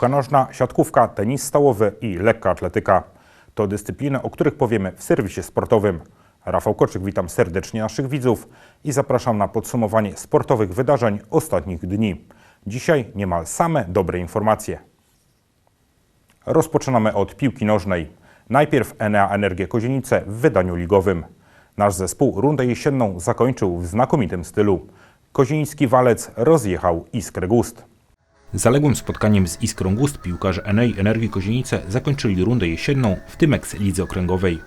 piłka nożna, siatkówka, tenis stołowy i lekka atletyka. To dyscypliny, o których powiemy w serwisie sportowym. Rafał Koczyk, witam serdecznie naszych widzów i zapraszam na podsumowanie sportowych wydarzeń ostatnich dni. Dzisiaj niemal same dobre informacje. Rozpoczynamy od piłki nożnej. Najpierw Enea Energie Kozienice w wydaniu ligowym. Nasz zespół rundę jesienną zakończył w znakomitym stylu. Kozieński walec rozjechał Iskrę Gust. Zaległym spotkaniem z Iskrą Gust piłkarze Enei Energii Kozienice zakończyli rundę jesienną w Tymex Lidze Okręgowej.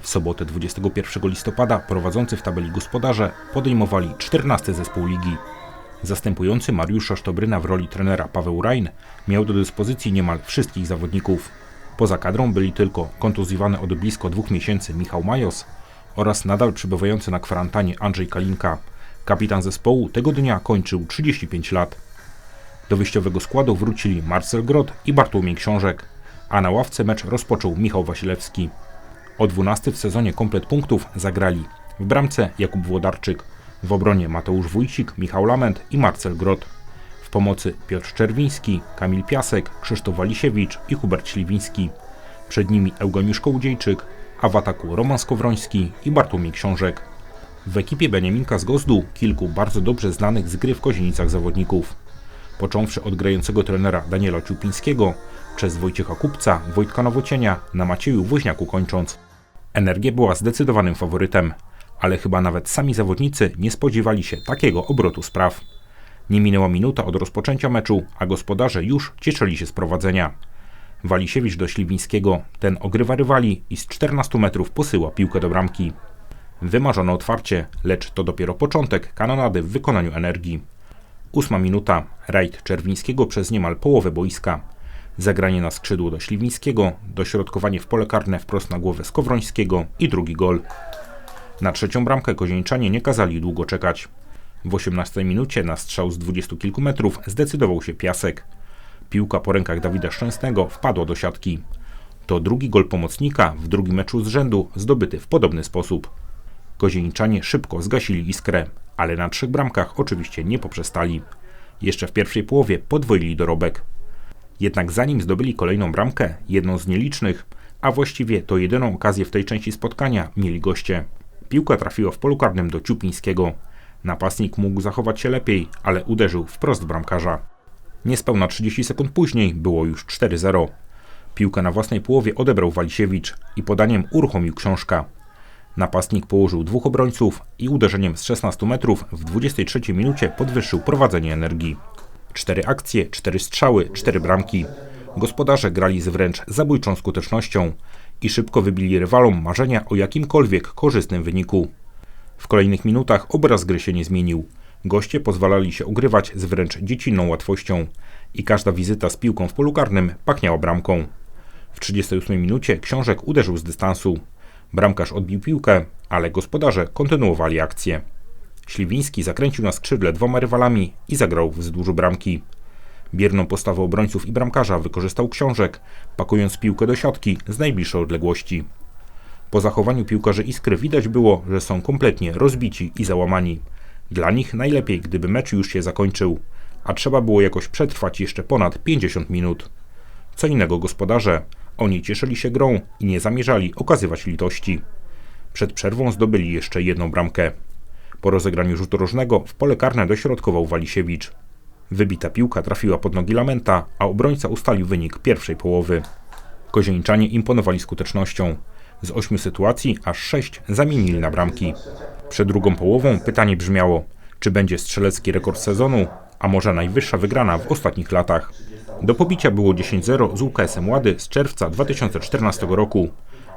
W sobotę 21 listopada prowadzący w tabeli gospodarze podejmowali 14 zespół ligi. Zastępujący Mariusza Sztobryna w roli trenera Paweł Rajn miał do dyspozycji niemal wszystkich zawodników. Poza kadrą byli tylko kontuzjowany od blisko dwóch miesięcy Michał Majos oraz nadal przebywający na kwarantannie Andrzej Kalinka. Kapitan zespołu tego dnia kończył 35 lat. Do wyjściowego składu wrócili Marcel Grot i Bartłomiej Książek, a na ławce mecz rozpoczął Michał Wasilewski. O 12 w sezonie komplet punktów zagrali w bramce Jakub Włodarczyk, w obronie Mateusz Wójcik, Michał Lament i Marcel Grot. W pomocy Piotr Czerwiński, Kamil Piasek, Krzysztof Walisiewicz i Hubert Śliwiński. Przed nimi Eugeniusz Kołodziejczyk, a w ataku Roman Skowroński i Bartłomiej Książek. W ekipie Beniaminka z Gozdu kilku bardzo dobrze znanych z gry w Kozienicach zawodników. Począwszy od grającego trenera Daniela Ciupińskiego, przez Wojciecha Kupca, Wojtka Nowocienia, na Macieju Woźniaku kończąc. Energia była zdecydowanym faworytem, ale chyba nawet sami zawodnicy nie spodziewali się takiego obrotu spraw. Nie minęła minuta od rozpoczęcia meczu, a gospodarze już cieszyli się z prowadzenia. Walisiewicz do Śliwińskiego, ten ogrywa rywali i z 14 metrów posyła piłkę do bramki. Wymarzone otwarcie, lecz to dopiero początek kanonady w wykonaniu energii. Ósma minuta, rajd Czerwińskiego przez niemal połowę boiska. Zagranie na skrzydło do Śliwińskiego, dośrodkowanie w pole karne wprost na głowę Skowrońskiego i drugi gol. Na trzecią bramkę kozieńczanie nie kazali długo czekać. W 18 minucie na strzał z dwudziestu kilku metrów zdecydował się Piasek. Piłka po rękach Dawida Szczęsnego wpadła do siatki. To drugi gol pomocnika w drugim meczu z rzędu zdobyty w podobny sposób. Kozieńczanie szybko zgasili iskrę, ale na trzech bramkach oczywiście nie poprzestali. Jeszcze w pierwszej połowie podwoili dorobek. Jednak zanim zdobyli kolejną bramkę, jedną z nielicznych, a właściwie to jedyną okazję w tej części spotkania mieli goście. Piłka trafiła w polu karnym do Ciupińskiego. Napastnik mógł zachować się lepiej, ale uderzył wprost bramkarza. Niespełna 30 sekund później było już 4-0. Piłkę na własnej połowie odebrał Walisiewicz i podaniem uruchomił książka. Napastnik położył dwóch obrońców i uderzeniem z 16 metrów w 23 minucie podwyższył prowadzenie energii. Cztery akcje, cztery strzały, cztery bramki. Gospodarze grali z wręcz zabójczą skutecznością i szybko wybili rywalom marzenia o jakimkolwiek korzystnym wyniku. W kolejnych minutach obraz gry się nie zmienił. Goście pozwalali się ugrywać z wręcz dziecinną łatwością i każda wizyta z piłką w polu karnym pachniała bramką. W 38 minucie Książek uderzył z dystansu. Bramkarz odbił piłkę, ale gospodarze kontynuowali akcję. Śliwiński zakręcił na skrzydle dwoma rywalami i zagrał wzdłuż bramki. Bierną postawę obrońców i bramkarza wykorzystał Książek, pakując piłkę do siatki z najbliższej odległości. Po zachowaniu piłkarzy Iskry widać było, że są kompletnie rozbici i załamani. Dla nich najlepiej, gdyby mecz już się zakończył, a trzeba było jakoś przetrwać jeszcze ponad 50 minut. Co innego gospodarze, oni cieszyli się grą i nie zamierzali okazywać litości. Przed przerwą zdobyli jeszcze jedną bramkę. Po rozegraniu rzutu rożnego w pole karne dośrodkował Walisiewicz. Wybita piłka trafiła pod nogi Lamenta, a obrońca ustalił wynik pierwszej połowy. Kozieńczanie imponowali skutecznością. Z ośmiu sytuacji aż sześć zamienili na bramki. Przed drugą połową pytanie brzmiało, czy będzie strzelecki rekord sezonu, a może najwyższa wygrana w ostatnich latach. Do pobicia było 10-0 z UKS-em Łady z czerwca 2014 roku,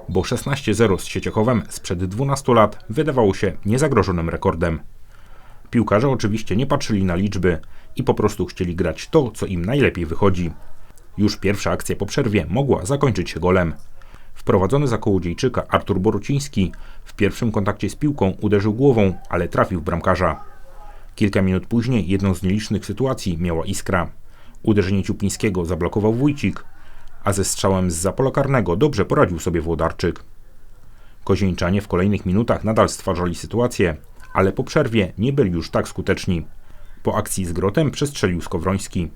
bo 16-0 z Sieciechowem sprzed 12 lat wydawało się niezagrożonym rekordem. Piłkarze oczywiście nie patrzyli na liczby i po prostu chcieli grać to, co im najlepiej wychodzi. Już pierwsza akcja po przerwie mogła zakończyć się golem. Wprowadzony za Kołodziejczyka Artur Boruciński w pierwszym kontakcie z piłką uderzył głową, ale trafił w bramkarza. Kilka minut później jedną z nielicznych sytuacji miała Iskra. Uderzenie Ciupińskiego zablokował Wójcik, a ze strzałem z zapola karnego dobrze poradził sobie Włodarczyk. Kozieńczanie w kolejnych minutach nadal stwarzali sytuację, ale po przerwie nie byli już tak skuteczni. Po akcji z Grotem przestrzelił Skowroński.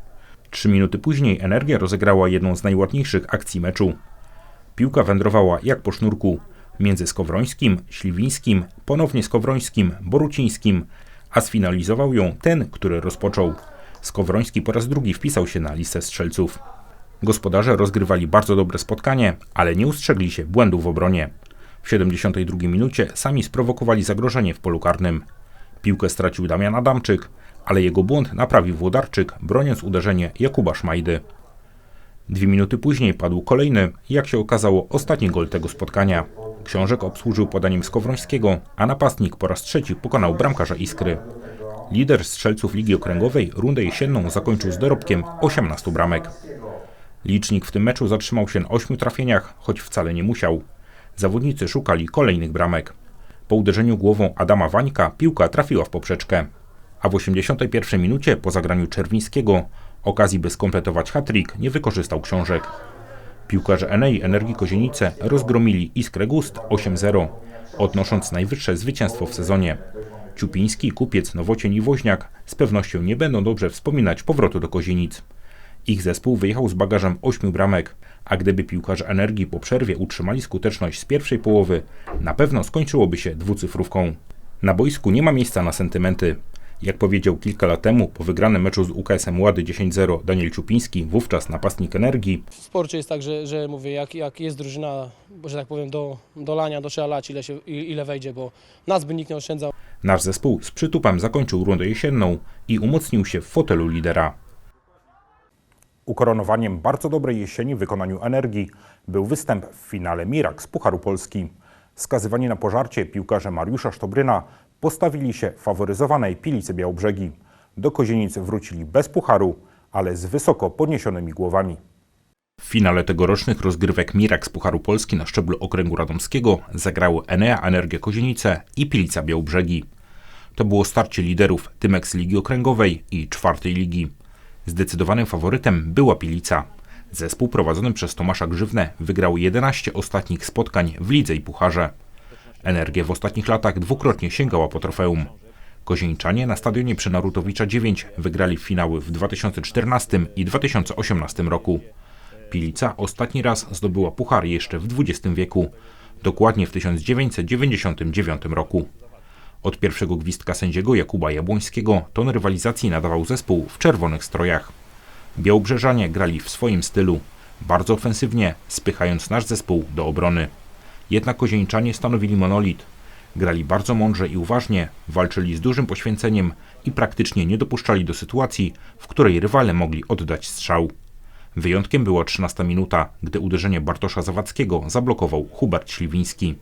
Trzy minuty później Energia rozegrała jedną z najładniejszych akcji meczu. Piłka wędrowała jak po sznurku między Skowrońskim, Śliwińskim, ponownie Skowrońskim, Borucińskim, a sfinalizował ją ten, który rozpoczął. Skowroński po raz drugi wpisał się na listę strzelców. Gospodarze rozgrywali bardzo dobre spotkanie, ale nie ustrzegli się błędów w obronie. W 72 minucie sami sprowokowali zagrożenie w polu karnym. Piłkę stracił Damian Adamczyk, ale jego błąd naprawił Włodarczyk, broniąc uderzenie Jakuba Szmajdy. Dwie minuty później padł kolejny, jak się okazało, ostatni gol tego spotkania. Książek obsłużył podaniem Skowrońskiego, a napastnik po raz trzeci pokonał bramkarza Iskry. Lider strzelców Ligi Okręgowej rundę jesienną zakończył z dorobkiem 18 bramek. Licznik w tym meczu zatrzymał się na 8 trafieniach, choć wcale nie musiał. Zawodnicy szukali kolejnych bramek. Po uderzeniu głową Adama Wańka piłka trafiła w poprzeczkę. A w 81 minucie po zagraniu Czerwińskiego okazji by skompletować hat-trick nie wykorzystał książek. Piłkarze Enei Energii Kozienice rozgromili Iskrę Gust 8-0, odnosząc najwyższe zwycięstwo w sezonie. Ciupiński, Kupiec, Nowocień i Woźniak z pewnością nie będą dobrze wspominać powrotu do Kozienic. Ich zespół wyjechał z bagażem 8 bramek, a gdyby piłkarze Energii po przerwie utrzymali skuteczność z pierwszej połowy, na pewno skończyłoby się dwucyfrówką. Na boisku nie ma miejsca na sentymenty. Jak powiedział kilka lat temu po wygranym meczu z UKS-em Łady 10-0 Daniel Ciupiński, wówczas napastnik Energii, W sporcie jest tak, że, że mówię, jak, jak jest drużyna, że tak powiem, do, do lania, to trzeba lać ile, się, ile wejdzie, bo nas by nikt nie oszczędzał. nasz zespół z przytupem zakończył rundę jesienną i umocnił się w fotelu lidera. Ukoronowaniem bardzo dobrej jesieni w wykonaniu Energii był występ w finale Mirak z Pucharu Polski. Skazywani na pożarcie piłkarze Mariusza Sztobryna postawili się faworyzowanej Pilicy Białbrzegi. Do Kozienic wrócili bez pucharu, ale z wysoko podniesionymi głowami. W finale tegorocznych rozgrywek Mirak z Pucharu Polski na szczeblu okręgu radomskiego zagrały Enea Energia Kozienice i Pilica Białbrzegi. To było starcie liderów Tymek z Ligi Okręgowej i czwartej ligi. Zdecydowanym faworytem była Pilica. Zespół prowadzony przez Tomasza Grzywnę wygrał 11 ostatnich spotkań w lidze i pucharze. Energia w ostatnich latach dwukrotnie sięgała po trofeum. Kozieńczanie na stadionie przy Narutowicza 9 wygrali finały w 2014 i 2018 roku. Pilica ostatni raz zdobyła puchar jeszcze w XX wieku, dokładnie w 1999 roku. Od pierwszego gwizdka sędziego Jakuba Jabłońskiego ton rywalizacji nadawał zespół w czerwonych strojach. Białobrzeżanie grali w swoim stylu, bardzo ofensywnie, spychając nasz zespół do obrony. Jednak kozieńczanie stanowili monolit. Grali bardzo mądrze i uważnie, walczyli z dużym poświęceniem i praktycznie nie dopuszczali do sytuacji, w której rywale mogli oddać strzał. Wyjątkiem była 13 minuta, gdy uderzenie Bartosza Zawadzkiego zablokował Hubert Śliwiński.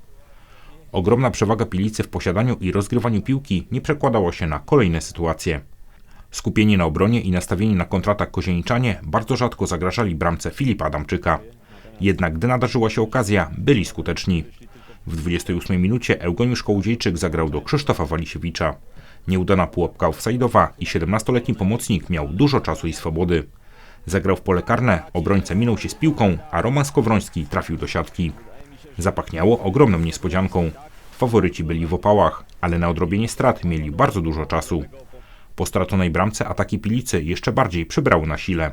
Ogromna przewaga Pilicy w posiadaniu i rozgrywaniu piłki nie przekładała się na kolejne sytuacje. Skupieni na obronie i nastawieni na kontratak kozieniczanie bardzo rzadko zagrażali bramce Filipa Adamczyka. Jednak gdy nadarzyła się okazja, byli skuteczni. W 28 minucie Eugeniusz Kołodziejczyk zagrał do Krzysztofa Walisiewicza. Nieudana pułapka offside'owa i 17-letni pomocnik miał dużo czasu i swobody. Zagrał w pole karne, obrońca minął się z piłką, a Roman Skowroński trafił do siatki. Zapachniało ogromną niespodzianką. Faworyci byli w opałach, ale na odrobienie strat mieli bardzo dużo czasu. Po straconej bramce ataki Pilicy jeszcze bardziej przybrały na sile.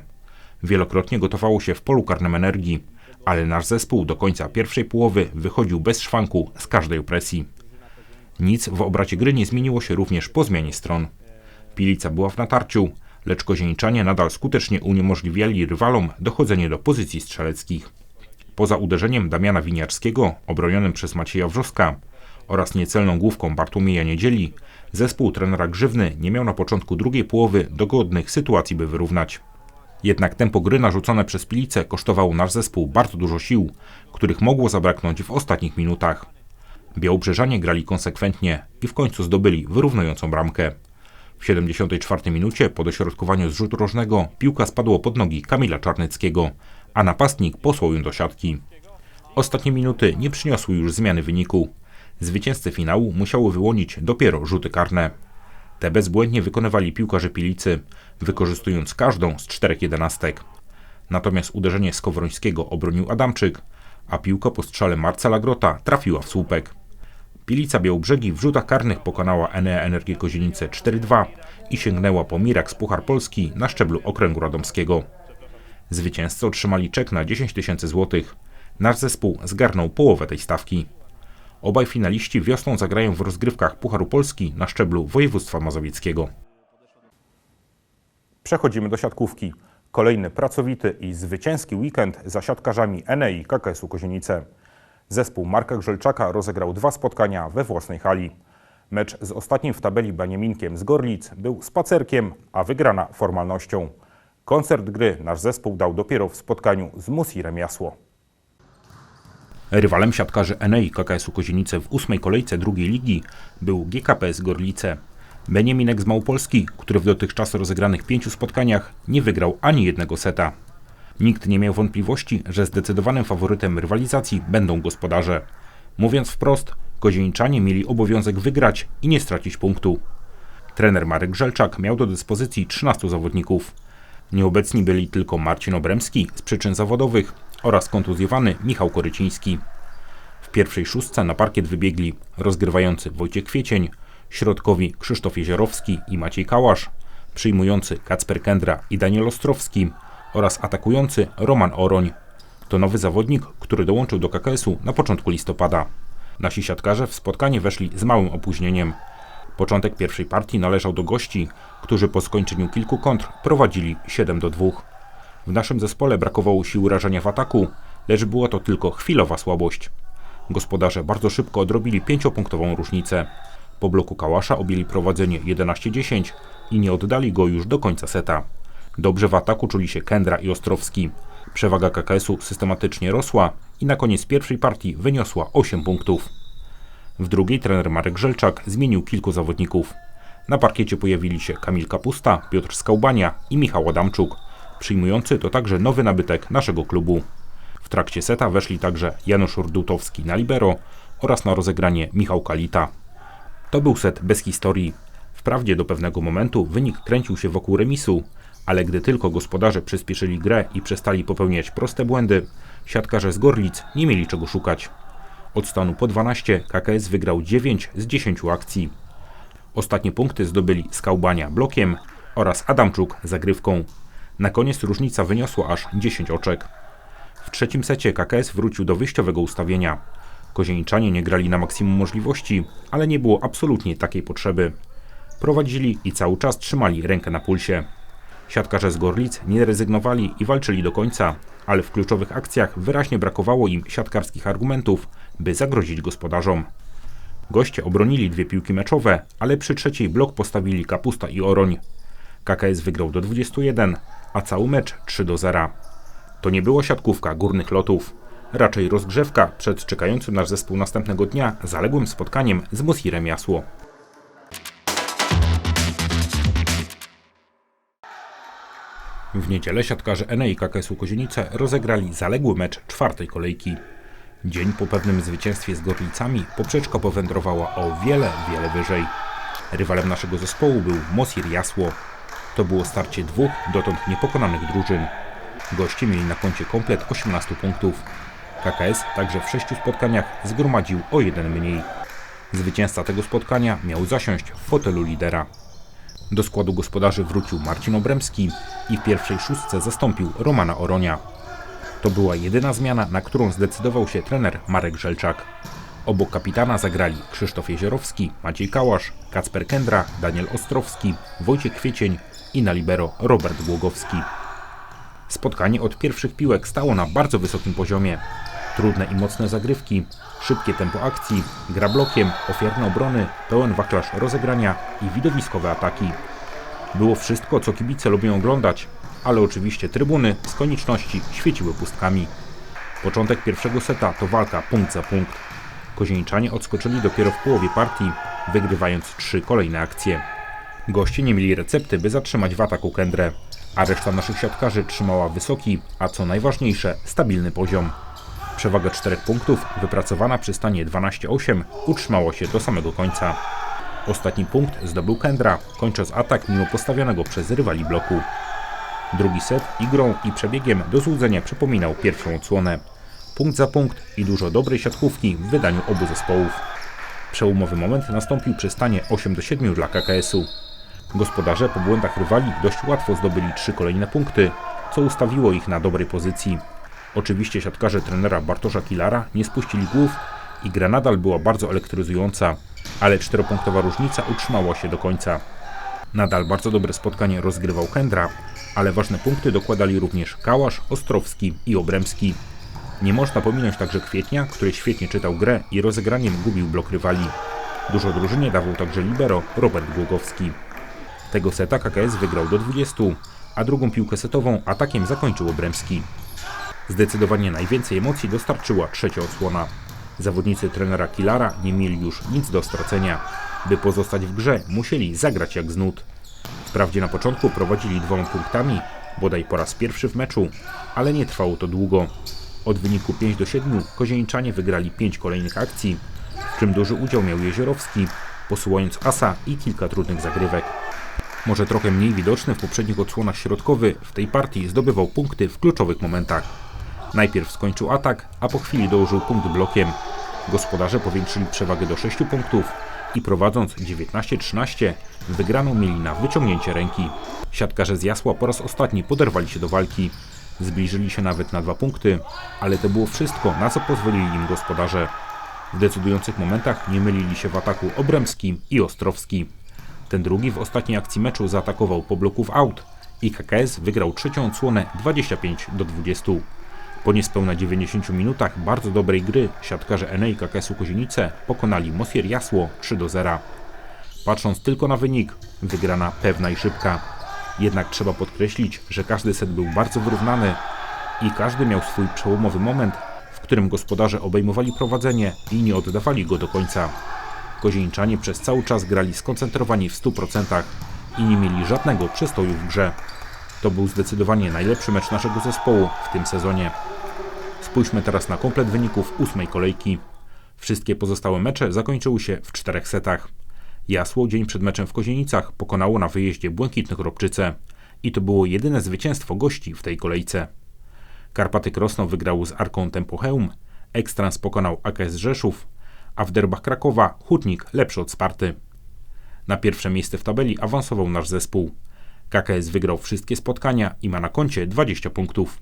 Wielokrotnie gotowało się w polu karnym energii, ale nasz zespół do końca pierwszej połowy wychodził bez szwanku z każdej opresji. Nic w obracie gry nie zmieniło się również po zmianie stron. Pilica była w natarciu, lecz kozieńczanie nadal skutecznie uniemożliwiali rywalom dochodzenie do pozycji strzeleckich. Poza uderzeniem Damiana Winiarskiego, obronionym przez Macieja Wrzoska oraz niecelną główką Bartłomieja Niedzieli, zespół trenera Grzywny nie miał na początku drugiej połowy dogodnych sytuacji, by wyrównać. Jednak tempo gry narzucone przez Pilicę kosztowało nasz zespół bardzo dużo sił, których mogło zabraknąć w ostatnich minutach. Białobrzeżanie grali konsekwentnie i w końcu zdobyli wyrównującą bramkę. W 74 minucie po dośrodkowaniu z rzutu rożnego piłka spadła pod nogi Kamila Czarneckiego, a napastnik posłał ją do siatki. Ostatnie minuty nie przyniosły już zmiany wyniku. Zwycięzcy finału musiało wyłonić dopiero rzuty karne. Te bezbłędnie wykonywali piłkarze Pilicy, wykorzystując każdą z czterech jedenastek. Natomiast uderzenie Skowrońskiego obronił Adamczyk, a piłka po strzale Marcela Grota trafiła w słupek. Pilica Białobrzegi w rzutach karnych pokonała Enea Energię Kozienice 4-2 i sięgnęła po Miraks Puchar Polski na szczeblu okręgu radomskiego. Zwycięzcy otrzymali czek na 10 tysięcy złotych. Nasz zespół zgarnął połowę tej stawki. Obaj finaliści wiosną zagrają w rozgrywkach Pucharu Polski na szczeblu województwa mazowieckiego. Przechodzimy do siatkówki. Kolejny pracowity i zwycięski weekend za siatkarzami Enei KKS-u Kozienice. Zespół Marka Grzelczaka rozegrał dwa spotkania we własnej hali. Mecz z ostatnim w tabeli Baniaminkiem z Gorlic był spacerkiem, a wygrana formalnością. Koncert gry nasz zespół dał dopiero w spotkaniu z Musirem Jasło. Rywalem siatkarzy Enei KKS-u Kozienice w ósmej kolejce drugiej ligi był GKPS Gorlice. Beniaminek z Małopolski, który w dotychczas rozegranych pięciu spotkaniach nie wygrał ani jednego seta. Nikt nie miał wątpliwości, że zdecydowanym faworytem rywalizacji będą gospodarze. Mówiąc wprost, kozieniczanie mieli obowiązek wygrać i nie stracić punktu. Trener Marek Żelczak miał do dyspozycji 13 zawodników. Nieobecni byli tylko Marcin Obremski z przyczyn zawodowych oraz kontuzjowany Michał Koryciński. W pierwszej szóstce na parkiet wybiegli rozgrywający Wojciech Kwiecień, środkowi Krzysztof Jeziorowski i Maciej Kałasz, przyjmujący Kacper Kendra i Daniel Ostrowski oraz atakujący Roman Oroń. To nowy zawodnik, który dołączył do KKS-u na początku listopada. Nasi siatkarze w spotkanie weszli z małym opóźnieniem. Początek pierwszej partii należał do gości, którzy po skończeniu kilku kontr prowadzili 7 do 2. W naszym zespole brakowało sił rażenia w ataku, lecz była to tylko chwilowa słabość. Gospodarze bardzo szybko odrobili pięciopunktową różnicę. Po bloku Kałasza objęli prowadzenie 11-10 i nie oddali go już do końca seta. Dobrze w ataku czuli się Kendra i Ostrowski. Przewaga KKS-u systematycznie rosła i na koniec pierwszej partii wyniosła 8 punktów. W drugiej trener Marek Żelczak zmienił kilku zawodników. Na parkiecie pojawili się Kamil Kapusta, Piotr Skałbania i Michał Adamczuk. Przyjmujący to także nowy nabytek naszego klubu. W trakcie seta weszli także Janusz Rudutowski na libero oraz na rozegranie Michał Kalita. To był set bez historii. Wprawdzie do pewnego momentu wynik kręcił się wokół remisu, ale gdy tylko gospodarze przyspieszyli grę i przestali popełniać proste błędy, siatkarze z Gorlic nie mieli czego szukać. Od stanu po 12 KKS wygrał 9 z 10 akcji. Ostatnie punkty zdobyli Skałbania blokiem oraz Adamczuk zagrywką. Na koniec różnica wyniosła aż 10 oczek. W trzecim secie KKS wrócił do wyjściowego ustawienia. Kozieniczanie nie grali na maksimum możliwości, ale nie było absolutnie takiej potrzeby. Prowadzili i cały czas trzymali rękę na pulsie. Siatkarze z Gorlic nie rezygnowali i walczyli do końca, ale w kluczowych akcjach wyraźnie brakowało im siatkarskich argumentów, by zagrozić gospodarzom. Goście obronili dwie piłki meczowe, ale przy trzeciej blok postawili Kapusta i Oroń. KKS wygrał do 21, a cały mecz 3 do 0. To nie było siatkówka górnych lotów, raczej rozgrzewka przed czekającym nasz zespół następnego dnia zaległym spotkaniem z Mosirem Jasło. W niedzielę siatkarze Enei KKS-u Kozienice rozegrali zaległy mecz czwartej kolejki. Dzień po pewnym zwycięstwie z Gorlicami poprzeczka powędrowała o wiele, wiele wyżej. Rywalem naszego zespołu był Mosir Jasło. To było starcie dwóch dotąd niepokonanych drużyn. Goście mieli na koncie komplet 18 punktów. KKS także w sześciu spotkaniach zgromadził o jeden mniej. Zwycięzca tego spotkania miał zasiąść w fotelu lidera. Do składu gospodarzy wrócił Marcin Obremski i w pierwszej szóstce zastąpił Romana Oronia. To była jedyna zmiana, na którą zdecydował się trener Marek Żelczak. Obok kapitana zagrali Krzysztof Jeziorowski, Maciej Kałasz, Kacper Kendra, Daniel Ostrowski, Wojciech Kwiecień i na libero Robert Głogowski. Spotkanie od pierwszych piłek stało na bardzo wysokim poziomie. Trudne i mocne zagrywki, szybkie tempo akcji, gra blokiem, ofiarne obrony, pełen wachlarz rozegrania i widowiskowe ataki. Było wszystko, co kibice lubią oglądać, ale oczywiście trybuny z konieczności świeciły pustkami. Początek pierwszego seta to walka punkt za punkt. Kozieńczanie odskoczyli dopiero w połowie partii, wygrywając trzy kolejne akcje. Goście nie mieli recepty, by zatrzymać w ataku Kendrę, a reszta naszych siatkarzy trzymała wysoki, a co najważniejsze, stabilny poziom. Przewaga czterech punktów, wypracowana przy stanie 12-8, utrzymała się do samego końca. Ostatni punkt zdobył Kendra, kończąc atak mimo postawionego przez rywali bloku. Drugi set igrą i przebiegiem do złudzenia przypominał pierwszą odsłonę. Punkt za punkt i dużo dobrej siatkówki w wydaniu obu zespołów. Przełomowy moment nastąpił przy stanie 8 do 7 dla KKS-u. Gospodarze po błędach rywali dość łatwo zdobyli trzy kolejne punkty, co ustawiło ich na dobrej pozycji. Oczywiście siatkarze trenera Bartosza Kilara nie spuścili głów i gra nadal była bardzo elektryzująca, ale czteropunktowa różnica utrzymała się do końca. Nadal bardzo dobre spotkanie rozgrywał Kendra, ale ważne punkty dokładali również Kałasz, Ostrowski i Obremski. Nie można pominąć także Kwietnia, który świetnie czytał grę i rozegraniem gubił blok rywali. Dużo drużynie dawał także libero Robert Głogowski. Tego seta KKS wygrał do 20, a drugą piłkę setową atakiem zakończył Obremski. Zdecydowanie najwięcej emocji dostarczyła trzecia odsłona. Zawodnicy trenera Kilara nie mieli już nic do stracenia. By pozostać w grze, musieli zagrać jak z nut. Wprawdzie na początku prowadzili dwoma punktami, bodaj po raz pierwszy w meczu, ale nie trwało to długo. Od wyniku 5 do 7 kozieńczanie wygrali 5 kolejnych akcji, w czym duży udział miał Jeziorowski, posyłając asa i kilka trudnych zagrywek. Może trochę mniej widoczny w poprzednich odsłonach środkowy, w tej partii zdobywał punkty w kluczowych momentach. Najpierw skończył atak, a po chwili dołożył punkt blokiem. Gospodarze powiększyli przewagę do 6 punktów i prowadząc 19-13 wygraną mieli na wyciągnięcie ręki. Siatkarze z Jasła po raz ostatni poderwali się do walki. Zbliżyli się nawet na dwa punkty, ale to było wszystko, na co pozwolili im gospodarze. W decydujących momentach nie mylili się w ataku Obremski i Ostrowski. Ten drugi w ostatniej akcji meczu zaatakował po bloku w aut i KKS wygrał trzecią odsłonę 25 do 20. Po niespełna 90 minutach bardzo dobrej gry siatkarze Enei KKS-u Kozienice pokonali Mosier Jasło 3 do 0. Patrząc tylko na wynik, wygrana pewna i szybka. Jednak trzeba podkreślić, że każdy set był bardzo wyrównany i każdy miał swój przełomowy moment, w którym gospodarze obejmowali prowadzenie i nie oddawali go do końca. Kozieńczanie przez cały czas grali skoncentrowani w 100% i nie mieli żadnego przystoju w grze. To był zdecydowanie najlepszy mecz naszego zespołu w tym sezonie. Spójrzmy teraz na komplet wyników ósmej kolejki. Wszystkie pozostałe mecze zakończyły się w czterech setach. Jasło dzień przed meczem w Kozienicach pokonało na wyjeździe Błękitnych Robczyce i to było jedyne zwycięstwo gości w tej kolejce. Karpaty Krosno wygrały z Arką Tempocheum, Ekstrans pokonał AKS Rzeszów, a w derbach Krakowa Hutnik lepszy od Sparty. Na pierwsze miejsce w tabeli awansował nasz zespół. KKS wygrał wszystkie spotkania i ma na koncie 20 punktów.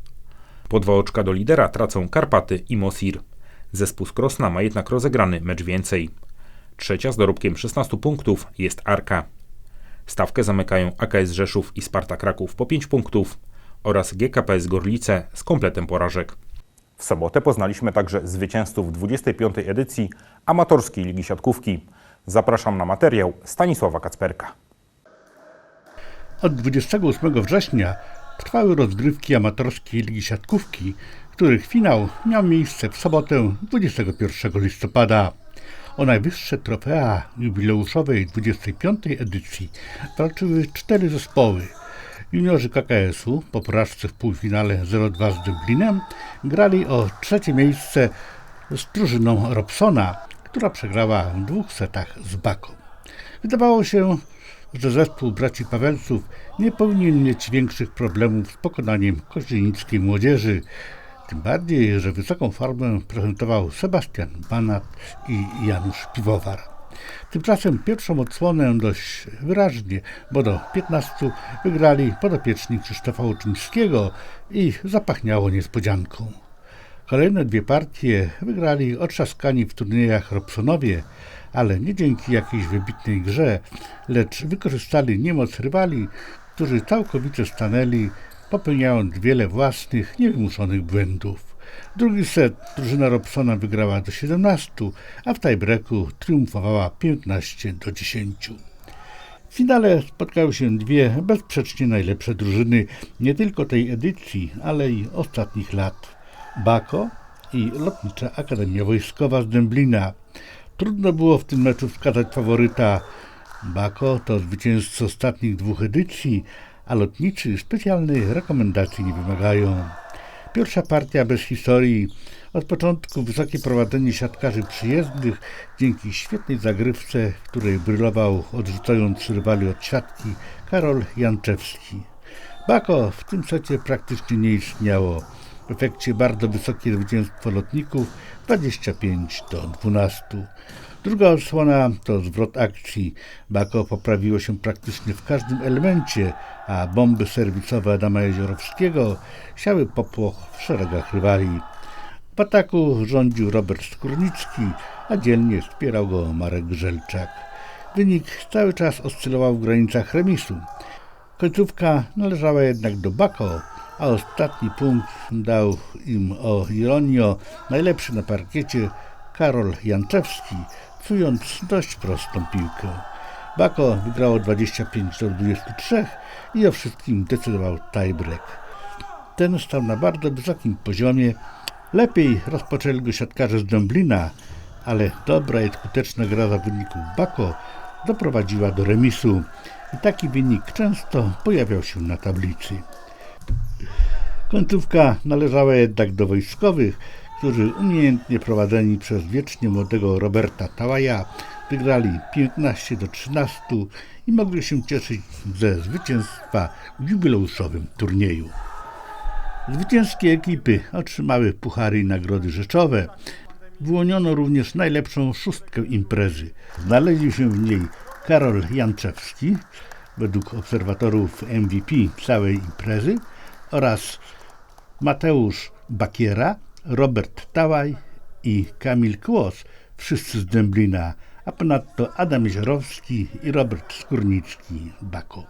Po dwa oczka do lidera tracą Karpaty i Mosir. Zespół z Krosna ma jednak rozegrany mecz więcej. Trzecia z dorobkiem 16 punktów jest Arka. Stawkę zamykają AKS Rzeszów i Sparta Kraków po 5 punktów oraz GKPS Gorlice z kompletem porażek. W sobotę poznaliśmy także zwycięzców 25. edycji Amatorskiej Ligi Siatkówki. Zapraszam na materiał Stanisława Kacperka. Od 28 września trwały rozgrywki amatorskiej Ligi Siatkówki, których finał miał miejsce w sobotę 21 listopada. O najwyższe trofea jubileuszowej 25. edycji walczyły cztery zespoły. Juniorzy KKS-u po porażce w półfinale 0-2 z Dublinem grali o trzecie miejsce z drużyną Robsona, która przegrała w dwóch setach z Baką. Wydawało się, że zespół braci Pawelców nie powinien mieć większych problemów z pokonaniem koźnienickiej młodzieży. Tym bardziej, że wysoką formę prezentował Sebastian Banat i Janusz Piwowar. Tymczasem pierwszą odsłonę dość wyraźnie, bo do 15 wygrali podopieczni Krzysztofa Łuczyńskiego i zapachniało niespodzianką. Kolejne dwie partie wygrali otrzaskani w turniejach Robsonowie, ale nie dzięki jakiejś wybitnej grze, lecz wykorzystali niemoc rywali, którzy całkowicie stanęli, popełniając wiele własnych, niewymuszonych błędów. Drugi set drużyna Robsona wygrała do 17, a w tiebreaku triumfowała 15 do 10. W finale spotkały się dwie bezsprzecznie najlepsze drużyny nie tylko tej edycji, ale i ostatnich lat. Bako i Lotnicza Akademia Wojskowa z Dęblina. Trudno było w tym meczu wskazać faworyta. Bako to zwycięzca ostatnich dwóch edycji, a lotniczy specjalnej rekomendacji nie wymagają. Pierwsza partia bez historii. Od początku wysokie prowadzenie siatkarzy przyjezdnych dzięki świetnej zagrywce, której brylował odrzucając rywali od siatki Karol Janczewski. Bako w tym secie praktycznie nie istniało. W efekcie bardzo wysokie zwycięstwo lotników 25 do 12. Druga odsłona to zwrot akcji. Bako poprawiło się praktycznie w każdym elemencie, a bomby serwisowe Adama Jeziorowskiego siały popłoch w szeregach rywali. W ataku rządził Robert Skórnicki, a dzielnie wspierał go Marek Grzelczak. Wynik cały czas oscylował w granicach remisu. Końcówka należała jednak do Bako, a ostatni punkt dał im o ironio najlepszy na parkiecie Karol Janczewski, psując dość prostą piłkę. Bako wygrało 25 do 23 i o wszystkim decydował tiebreak. Ten stał na bardzo wysokim poziomie. Lepiej rozpoczęli go siatkarze z Dęblina, ale dobra i skuteczna gra zawodników Bako doprowadziła do remisu. I taki wynik często pojawiał się na tablicy. Końcówka należała jednak do wojskowych, którzy umiejętnie prowadzeni przez wiecznie młodego Roberta Tałaja wygrali 15 do 13 i mogli się cieszyć ze zwycięstwa w jubileuszowym turnieju. Zwycięskie ekipy otrzymały puchary i nagrody rzeczowe. Wyłoniono również najlepszą szóstkę imprezy. Znaleźli się w niej Karol Janczewski, według obserwatorów MVP całej imprezy, oraz Mateusz Bakiera, Robert Tałaj i Kamil Kłos, wszyscy z Dęblina, a ponadto Adam Jeziorowski i Robert Skórnicki Bako.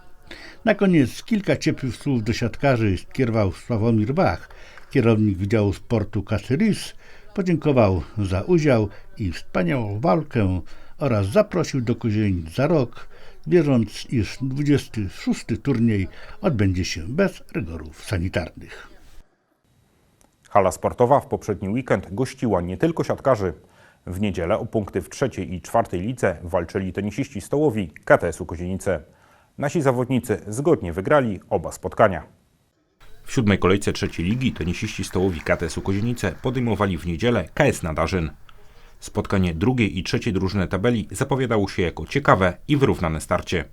Na koniec kilka ciepłych słów do siatkarzy skierował Sławomir Bach, kierownik Wydziału Sportu Kasyrys, podziękował za udział i wspaniałą walkę oraz zaprosił do Kozienic za rok, wierząc, iż 26. turniej odbędzie się bez rygorów sanitarnych. Hala sportowa w poprzedni weekend gościła nie tylko siatkarzy. W niedzielę o punkty w trzeciej i czwartej lidze walczyli tenisiści stołowi KTS-u Kozienice. Nasi zawodnicy zgodnie wygrali oba spotkania. W siódmej kolejce trzeciej ligi tenisiści stołowi KTS-u Kozienice podejmowali w niedzielę KS Nadarzyn. Spotkanie drugiej i trzeciej drużyny tabeli zapowiadało się jako ciekawe i wyrównane starcie.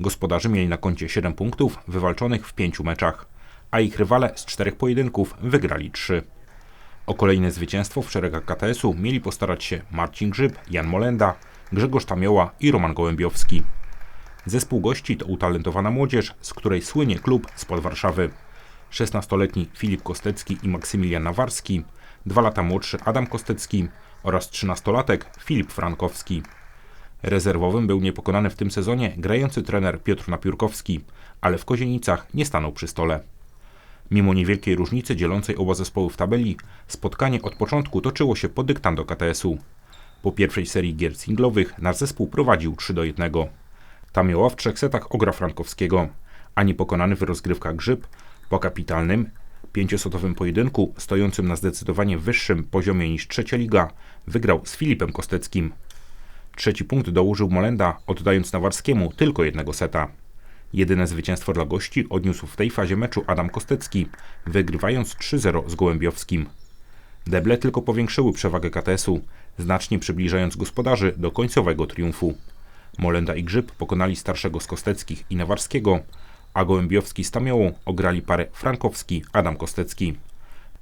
Gospodarze mieli na koncie 7 punktów wywalczonych w pięciu meczach, a ich rywale z czterech pojedynków wygrali 3. O kolejne zwycięstwo w szeregach KTS-u mieli postarać się Marcin Grzyb, Jan Molenda, Grzegorz Tamioła i Roman Gołębiowski. Zespół gości to utalentowana młodzież, z której słynie klub spod Warszawy. 16-letni Filip Kostecki i Maksymilian Nawarski, dwa lata młodszy Adam Kostecki oraz 13-latek Filip Frankowski. Rezerwowym był niepokonany w tym sezonie grający trener Piotr Napiórkowski, ale w Kozienicach nie stanął przy stole. Mimo niewielkiej różnicy dzielącej oba zespoły w tabeli, spotkanie od początku toczyło się pod dyktando KTS-u. Po pierwszej serii gier singlowych nasz zespół prowadził 3 do 1. Tamioła w trzech setach ogra Frankowskiego, a niepokonany w rozgrywkach Grzyb po kapitalnym, pięciosotowym pojedynku stojącym na zdecydowanie wyższym poziomie niż trzecia liga wygrał z Filipem Kosteckim. Trzeci punkt dołożył Molenda, oddając Nawarskiemu tylko jednego seta. Jedyne zwycięstwo dla gości odniósł w tej fazie meczu Adam Kostecki, wygrywając 3-0 z Gołębiowskim. Deble tylko powiększyły przewagę KTS-u, znacznie przybliżając gospodarzy do końcowego triumfu. Molenda i Grzyb pokonali starszego z Kosteckich i Nawarskiego, a Gołębiowski z Tamiołą ograli parę Frankowski-Adam Kostecki.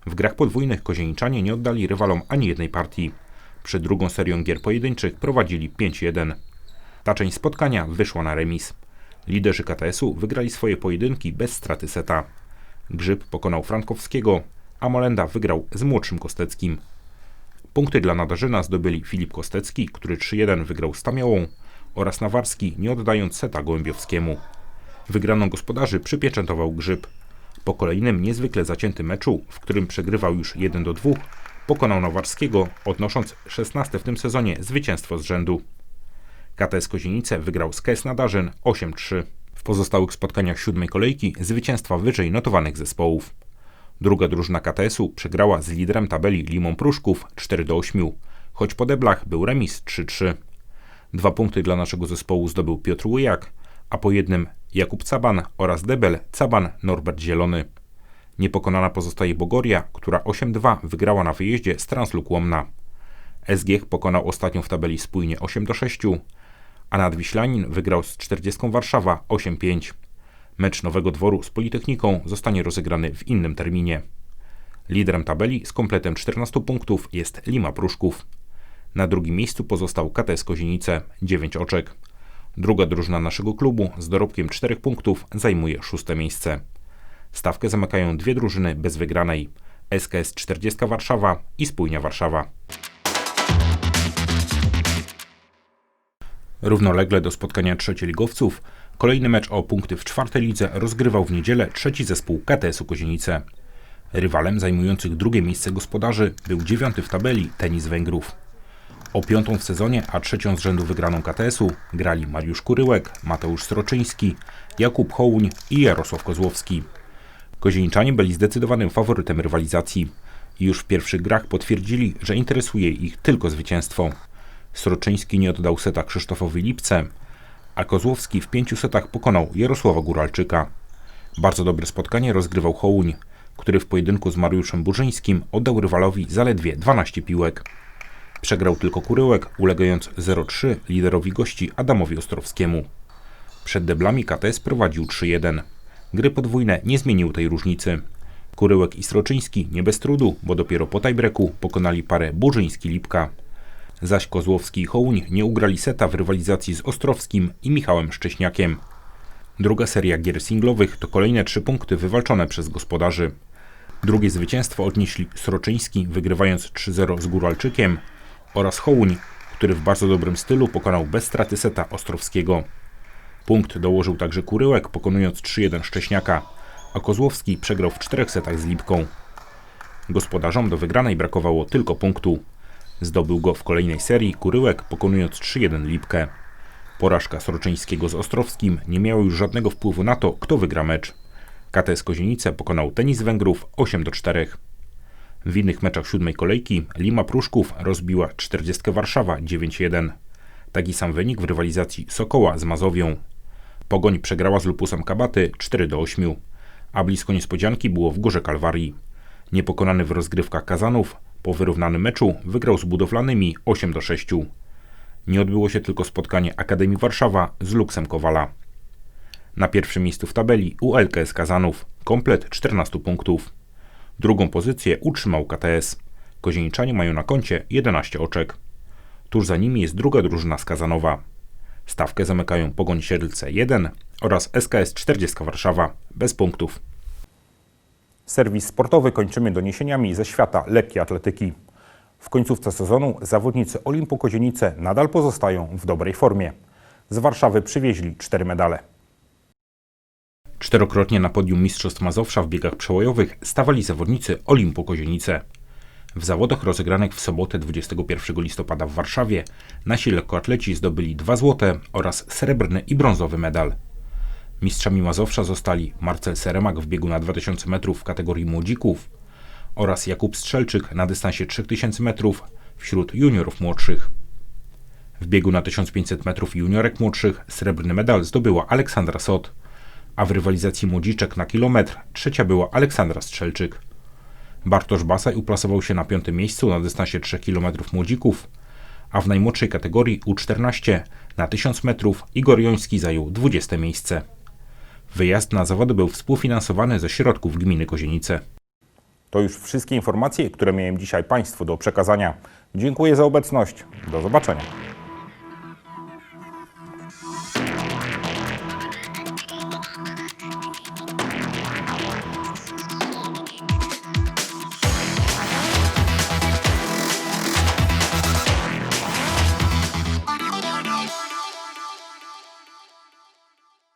W grach podwójnych kozieniczanie nie oddali rywalom ani jednej partii. Przed drugą serią gier pojedynczych prowadzili 5-1. Ta część spotkania wyszła na remis. Liderzy KTS-u wygrali swoje pojedynki bez straty seta. Grzyb pokonał Frankowskiego, a Molenda wygrał z młodszym Kosteckim. Punkty dla Nadarzyna zdobyli Filip Kostecki, który 3-1 wygrał z Tamiołą oraz Nawarski, nie oddając seta Gołębiowskiemu. Wygraną gospodarzy przypieczętował Grzyb. Po kolejnym niezwykle zaciętym meczu, w którym przegrywał już 1 do 2, pokonał Nawarskiego, odnosząc 16 w tym sezonie zwycięstwo z rzędu. KTS Kozienice wygrał z KS Nadarzyn 8-3. W pozostałych spotkaniach siódmej kolejki zwycięstwa wyżej notowanych zespołów. Druga drużyna KTS-u przegrała z liderem tabeli Limą Pruszków 4 do 8, choć po deblach był remis 3-3. Dwa punkty dla naszego zespołu zdobył Piotr Łyjak, a po jednym Jakub Caban oraz debel Caban Norbert Zielony. Niepokonana pozostaje Bogoria, która 8-2 wygrała na wyjeździe z Transluk Łomna. SGH pokonał ostatnią w tabeli spójnie 8 do 6, a Nadwiślanin wygrał z 40 Warszawa 8-5. Mecz Nowego Dworu z Politechniką zostanie rozegrany w innym terminie. Liderem tabeli z kompletem 14 punktów jest Lima Pruszków. Na drugim miejscu pozostał KTS Kozienice 9 oczek. Druga drużyna naszego klubu z dorobkiem 4 punktów zajmuje szóste miejsce. Stawkę zamykają dwie drużyny bez wygranej. SKS 40 Warszawa i Spójnia Warszawa. Równolegle do spotkania trzecioligowców, kolejny mecz o punkty w czwartej lidze rozgrywał w niedzielę trzeci zespół KTS-u Kozienice. Rywalem zajmujących drugie miejsce gospodarzy był dziewiąty w tabeli Tenis Węgrów. O piątą w sezonie, a trzecią z rzędu wygraną KTS-u grali Mariusz Kuryłek, Mateusz Sroczyński, Jakub Hołuń i Jarosław Kozłowski. Kozieniczanie byli zdecydowanym faworytem rywalizacji i już w pierwszych grach potwierdzili, że interesuje ich tylko zwycięstwo. Sroczyński nie oddał seta Krzysztofowi Lipce, a Kozłowski w pięciu setach pokonał Jarosława Góralczyka. Bardzo dobre spotkanie rozgrywał Hołuń, który w pojedynku z Mariuszem Burzyńskim oddał rywalowi zaledwie 12 piłek. Przegrał tylko Kuryłek, ulegając 0-3 liderowi gości Adamowi Ostrowskiemu. Przed deblami KTS prowadził 3-1. Gry podwójne nie zmieniły tej różnicy. Kuryłek i Sroczyński nie bez trudu, bo dopiero po tiebreaku pokonali parę Burzyński-Lipka. Zaś Kozłowski i Hołuń nie ugrali seta w rywalizacji z Ostrowskim i Michałem Szcześniakiem. Druga seria gier singlowych to kolejne trzy punkty wywalczone przez gospodarzy. Drugie zwycięstwo odnieśli Sroczyński, wygrywając 3-0 z Góralczykiem oraz Hołuń, który w bardzo dobrym stylu pokonał bez straty seta Ostrowskiego. Punkt dołożył także Kuryłek, pokonując 3-1 Szcześniaka, a Kozłowski przegrał w czterech setach z Lipką. Gospodarzom do wygranej brakowało tylko punktu. Zdobył go w kolejnej serii Kuryłek, pokonując 3-1 Lipkę. Porażka Sroczyńskiego z Ostrowskim nie miała już żadnego wpływu na to, kto wygra mecz. KTS Kozienice pokonał tenis Węgrów 8 do 4. W innych meczach siódmej kolejki Lima Pruszków rozbiła 40 Warszawa 9-1. Taki sam wynik w rywalizacji Sokoła z Mazowią. Pogoń przegrała z Lupusem Kabaty 4 do 8, a blisko niespodzianki było w Górze Kalwarii. Niepokonany w rozgrywkach Kazanów po wyrównanym meczu wygrał z budowlanymi 8 do 6. Nie odbyło się tylko spotkanie Akademii Warszawa z Luksem Kowala. Na pierwszym miejscu w tabeli ULKS Kazanów, komplet 14 punktów. Drugą pozycję utrzymał KTS. Kozieniczanie mają na koncie 11 oczek. Tuż za nimi jest druga drużyna z Kazanowa. Stawkę zamykają Pogoń Siedlce 1 oraz SKS 40 Warszawa bez punktów. Serwis sportowy kończymy doniesieniami ze świata lekkiej atletyki. W końcówce sezonu zawodnicy Olimpu Kozienice nadal pozostają w dobrej formie. Z Warszawy przywieźli cztery medale. Czterokrotnie na podium Mistrzostw Mazowsza w biegach przełajowych stawali zawodnicy Olimpu Kozienice. W zawodach rozegranych w sobotę 21 listopada w Warszawie nasi lekkoatleci zdobyli dwa złote oraz srebrny i brązowy medal. Mistrzami Mazowsza zostali Marcel Seremak w biegu na 2000 metrów w kategorii młodzików oraz Jakub Strzelczyk na dystansie 3000 metrów wśród juniorów młodszych. W biegu na 1500 metrów juniorek młodszych srebrny medal zdobyła Aleksandra Sot, a w rywalizacji młodziczek na kilometr trzecia była Aleksandra Strzelczyk. Bartosz Basaj uplasował się na piątym miejscu na dystansie 3 km młodzików, a w najmłodszej kategorii U14 na 1000 metrów Igor Joński zajął 20 miejsce. Wyjazd na zawody był współfinansowany ze środków gminy Kozienice. To już wszystkie informacje, które miałem dzisiaj Państwu do przekazania. Dziękuję za obecność. Do zobaczenia.